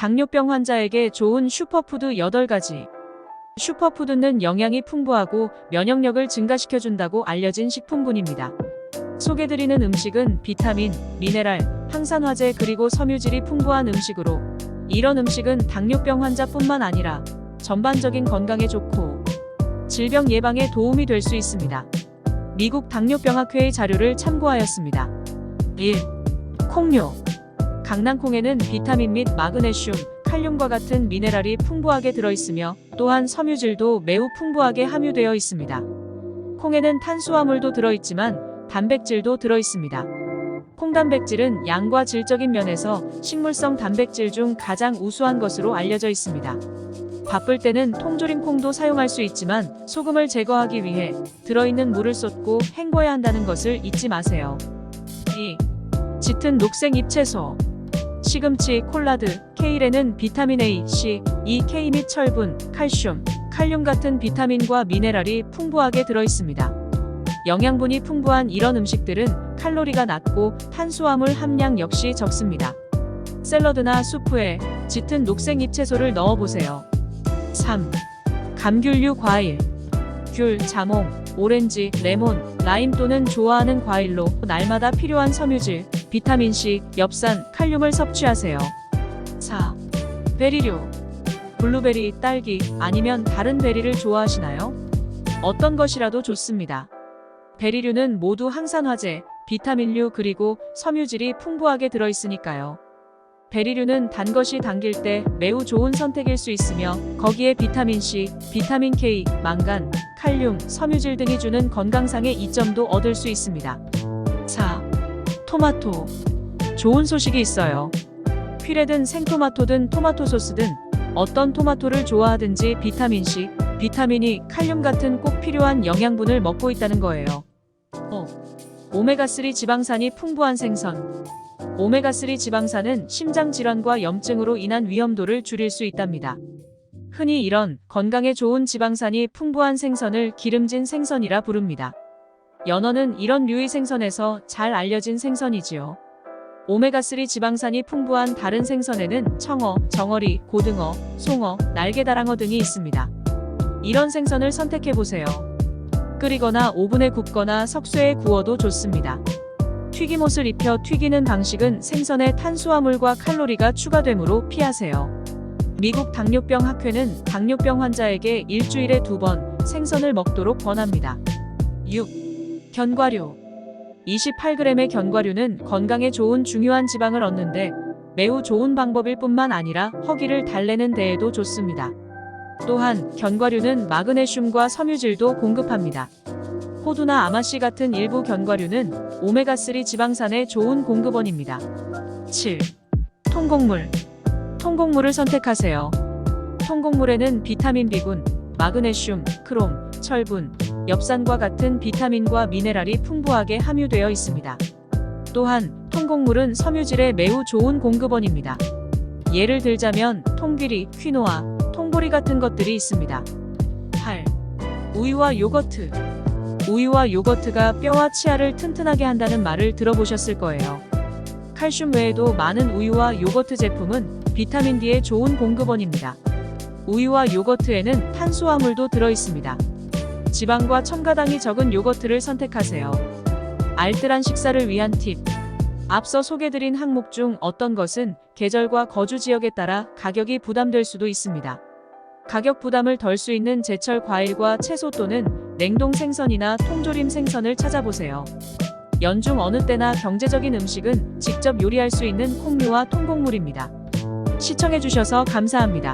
당뇨병 환자에게 좋은 슈퍼푸드 8가지. 슈퍼푸드는 영양이 풍부하고 면역력을 증가시켜준다고 알려진 식품군입니다. 소개드리는 음식은 비타민, 미네랄, 항산화제 그리고 섬유질이 풍부한 음식으로 이런 음식은 당뇨병 환자뿐만 아니라 전반적인 건강에 좋고 질병 예방에 도움이 될 수 있습니다. 미국 당뇨병학회의 자료를 참고하였습니다. 1. 콩류 강낭콩에는 비타민 및 마그네슘, 칼륨과 같은 미네랄이 풍부하게 들어있으며 또한 섬유질도 매우 풍부하게 함유되어 있습니다. 콩에는 탄수화물도 들어있지만 단백질도 들어있습니다. 콩 단백질은 양과 질적인 면에서 식물성 단백질 중 가장 우수한 것으로 알려져 있습니다. 바쁠 때는 통조림 콩도 사용할 수 있지만 소금을 제거하기 위해 들어있는 물을 쏟고 헹궈야 한다는 것을 잊지 마세요. 2. 짙은 녹색 잎채소 시금치, 콜라드, 케일에는 비타민 A, C, E, K 및 철분, 칼슘, 칼륨 같은 비타민과 미네랄이 풍부하게 들어있습니다. 영양분이 풍부한 이런 음식들은 칼로리가 낮고 탄수화물 함량 역시 적습니다. 샐러드나 수프에 짙은 녹색 잎채소를 넣어보세요. 3. 감귤류 과일 귤, 자몽, 오렌지, 레몬, 라임 또는 좋아하는 과일로 날마다 필요한 섬유질, 비타민C, 엽산, 칼륨을 섭취하세요. 4. 베리류 블루베리, 딸기 아니면 다른 베리를 좋아하시나요? 어떤 것이라도 좋습니다. 베리류는 모두 항산화제, 비타민류 그리고 섬유질이 풍부하게 들어있으니까요. 베리류는 단 것이 당길 때 매우 좋은 선택일 수 있으며 거기에 비타민C, 비타민 K, 망간, 칼륨, 섬유질 등이 주는 건강상의 이점도 얻을 수 있습니다. 4. 토마토. 좋은 소식이 있어요. 퓨레든 생토마토든 토마토 소스든 어떤 토마토를 좋아하든지 비타민C, 비타민이 칼륨 같은 꼭 필요한 영양분을 먹고 있다는 거예요. 어. 오메가3 지방산이 풍부한 생선. 오메가3 지방산은 심장 질환과 염증으로 인한 위험도를 줄일 수 있답니다. 흔히 이런 건강에 좋은 지방산이 풍부한 생선을 기름진 생선이라 부릅니다. 연어는 이런 류의 생선에서 잘 알려진 생선이지요. 오메가3 지방산이 풍부한 다른 생선에는 청어, 정어리, 고등어, 송어, 날개다랑어 등이 있습니다. 이런 생선을 선택해 보세요. 끓이거나 오븐에 굽거나 석쇠에 구워도 좋습니다. 튀김옷을 입혀 튀기는 방식은 생선에 탄수화물과 칼로리가 추가되므로 피하세요. 미국 당뇨병 학회는 당뇨병 환자에게 일주일에 두 번 생선을 먹도록 권합니다. 6. 견과류. 28g의 견과류는 건강에 좋은 중요한 지방을 얻는데 매우 좋은 방법일 뿐만 아니라 허기를 달래는 데에도 좋습니다. 또한 견과류는 마그네슘과 섬유질도 공급합니다. 호두나 아마씨 같은 일부 견과류는 오메가3 지방산의 좋은 공급원입니다. 7. 통곡물. 통곡물을 선택하세요. 통곡물에는 비타민 B군, 마그네슘, 크롬, 철분, 엽산과 같은 비타민과 미네랄이 풍부하게 함유되어 있습니다. 또한 통곡물은 섬유질의 매우 좋은 공급원입니다. 예를 들자면 통귀리, 퀴노아, 통보리 같은 것들이 있습니다. 8. 우유와 요거트. 우유와 요거트가 뼈와 치아를 튼튼하게 한다는 말을 들어보셨을 거예요. 칼슘 외에도 많은 우유와 요거트 제품은 비타민 D의 좋은 공급원입니다. 우유와 요거트에는 탄수화물도 들어있습니다. 지방과 첨가당이 적은 요거트를 선택하세요. 알뜰한 식사를 위한 팁. 앞서 소개드린 항목 중 어떤 것은 계절과 거주 지역에 따라 가격이 부담될 수도 있습니다. 가격 부담을 덜 수 있는 제철 과일과 채소 또는 냉동 생선이나 통조림 생선을 찾아보세요. 연중 어느 때나 경제적인 음식은 직접 요리할 수 있는 콩류와 통곡물입니다. 시청해주셔서 감사합니다.